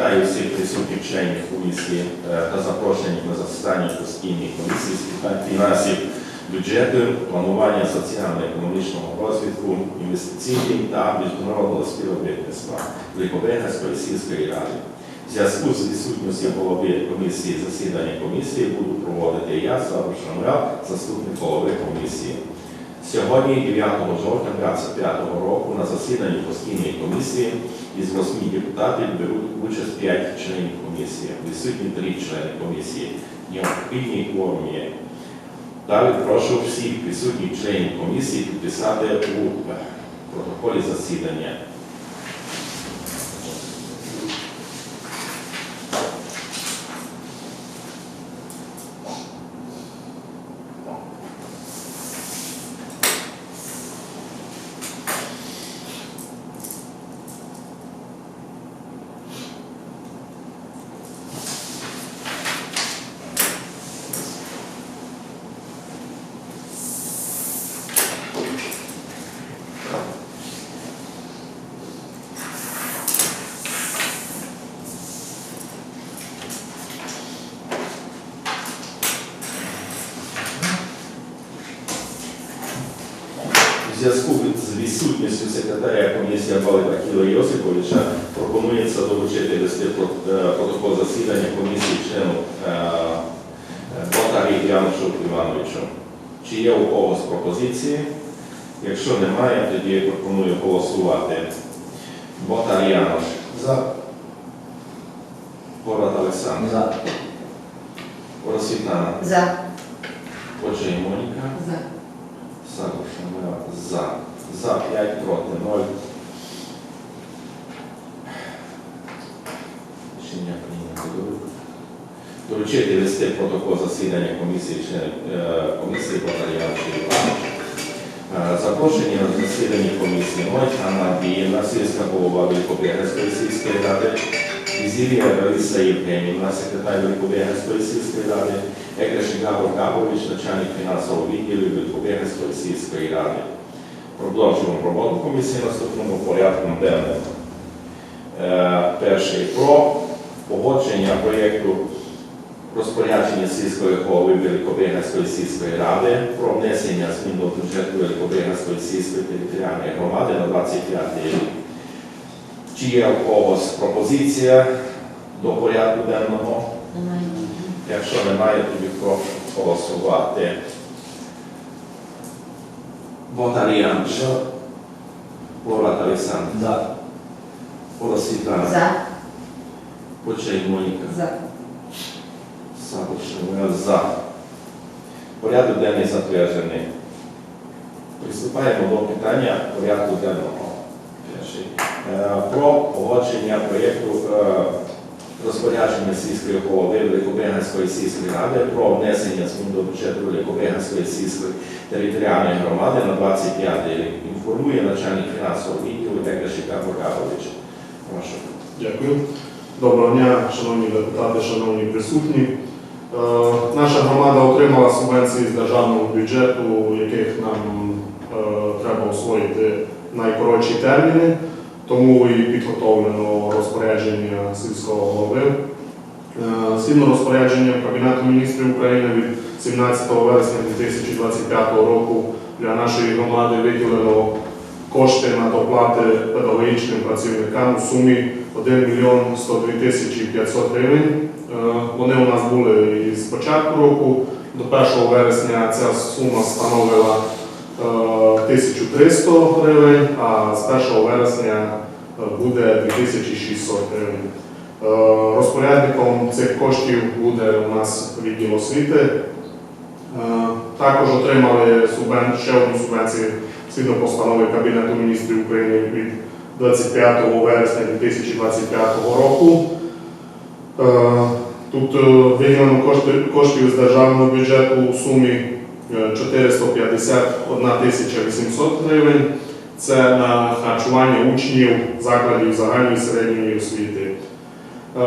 вітаю всіх присутніх членів комісії е, та запрошених на засідання постійної комісії з питань фінансів, бюджету, планування соціально-економічного розвитку, інвестиційних та міжнародного співробітництва Великобрегерської сільської ради. В зв'язку з відсутністю голови комісії засідання комісії буду проводити я, Савр Шамрал, заступник голови комісії. Сьогодні, 9 жовтня 2025 року, на засіданні постійної комісії із 8 депутатів беруть участь 5 членів комісії. Відсутні 3 члени комісії. Необхідні кворум є. Далі прошу всіх присутніх членів комісії підписати у протоколі засідання. У зв'язку з відсутністю секретаря комісії Балика Кіла Йосиповича пропонується долучити листи протокол засідання комісії члену е, е, Янушу Івановичу. Чи є у когось пропозиції? Якщо немає, тоді я пропоную голосувати. Ботар Януш, За. Город Олександр, За. Город За. Отже Моніка. За. За. За 5 проти 0. Рішення прийнято. Доручити листи протокол засідання комісії е, комісії Батаріан Іванович. Е, Запрошені на засідання комісії Анна Біївна, сільська голова Великобрегерської сільської ради, Ізілія Раїса Євгенівна, секретар Великобрегерської сільської ради, Екреші Габор Габович, начальник фінансового відділу Великобрегерської сільської ради. Продовжуємо роботу комісії наступному порядку денному. Е, Перший про погодження проєкту розпорядження сільської голови Великобрегерської сільської ради про внесення змін до бюджету Великобрегерської сільської територіальної громади на 25 рік. Чи є у когось пропозиція до порядку денного? Немає. Якщо немає, тоді прошу голосувати. Бондаріан, За. Город Олександр, За. Город Світлана, За. Почей Моніка, За. Савушева за. Порядок денний затверджений. Приступаємо до питання порядку денного. Перший. Е, Про погодження проєкту е, розпорядження сільської голови Великобрегенської сільської ради про внесення змін до бюджету Великобрегенської сільської територіальної громади на 25 рік. Інформує начальник фінансового відділу Декашика Богавович. Прошу. Дякую. Доброго дня, шановні депутати, шановні присутні. Е, Наша громада отримала субвенції з державного бюджету, яких нам е, треба освоїти найкоротші терміни, тому і підготовлено розпорядження сільського голови. Е, Згідно розпорядження Кабінету міністрів України від 17 вересня 2025 року для нашої громади виділено кошти на доплати педагогічним працівникам у сумі 1 мільйон 102 тисячі 500 гривень. Е, Вони у нас були і з початку року. До 1 вересня ця сума становила 1300 гривень, а з 1 вересня е, буде 2600 гривень. Е, Розпорядником цих коштів буде у нас відділ освіти. Е, Також отримали ще одну субвенцію згідно постанови Кабінету міністрів України від 25 вересня 2025 року. Е, Тут е, виділено коштів з державного бюджету у сумі е, 451 тисяча 800 гривень. Це на харчування учнів закладів загальної середньої освіти. Е,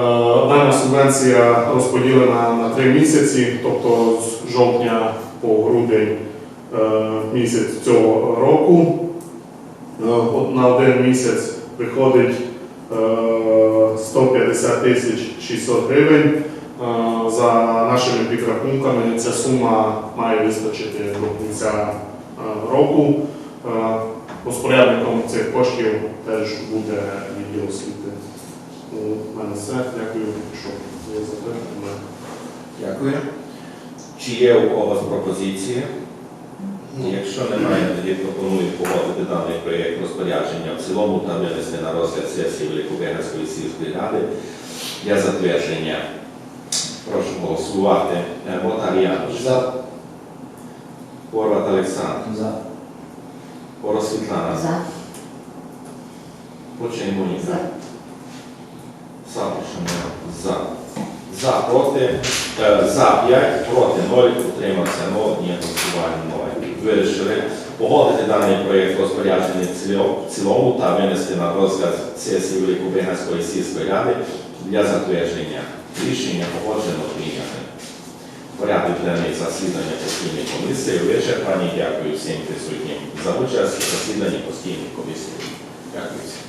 Дана субвенція розподілена на три місяці, тобто з жовтня по грудень е, місяць цього року. Е, На один місяць виходить 150 150 тисяч 600 гривень. За нашими підрахунками, ця сума має вистачити до кінця е, року. Е, Розпорядником цих коштів теж буде відділ освіти. У мене все. Дякую, що є запитання. Дякую. Чи є у когось пропозиції? Якщо немає, тоді пропоную погодити даний проєкт розпорядження в цілому та винести на розгляд сесії Великобегерської сільської ради для затвердження. Прошу голосувати. Е, Мотар Януш. За. Хорват Олександр. За. Поро Світлана. За. Почин Моніка. За. Сапошин за. За, проти, е, за 5, проти 0, утримався 0, ні голосування 0. Вирішили погодити даний проєкт розпорядження в ціло- в цілому та винести на розгляд сесії Великобиганської сільської ради для затвердження. Рішення погоджено прийняти. Порядок денний засідання постійної комісії вичерпані. Дякую всім присутнім за участь у засіданні постійної комісії. Дякую всім.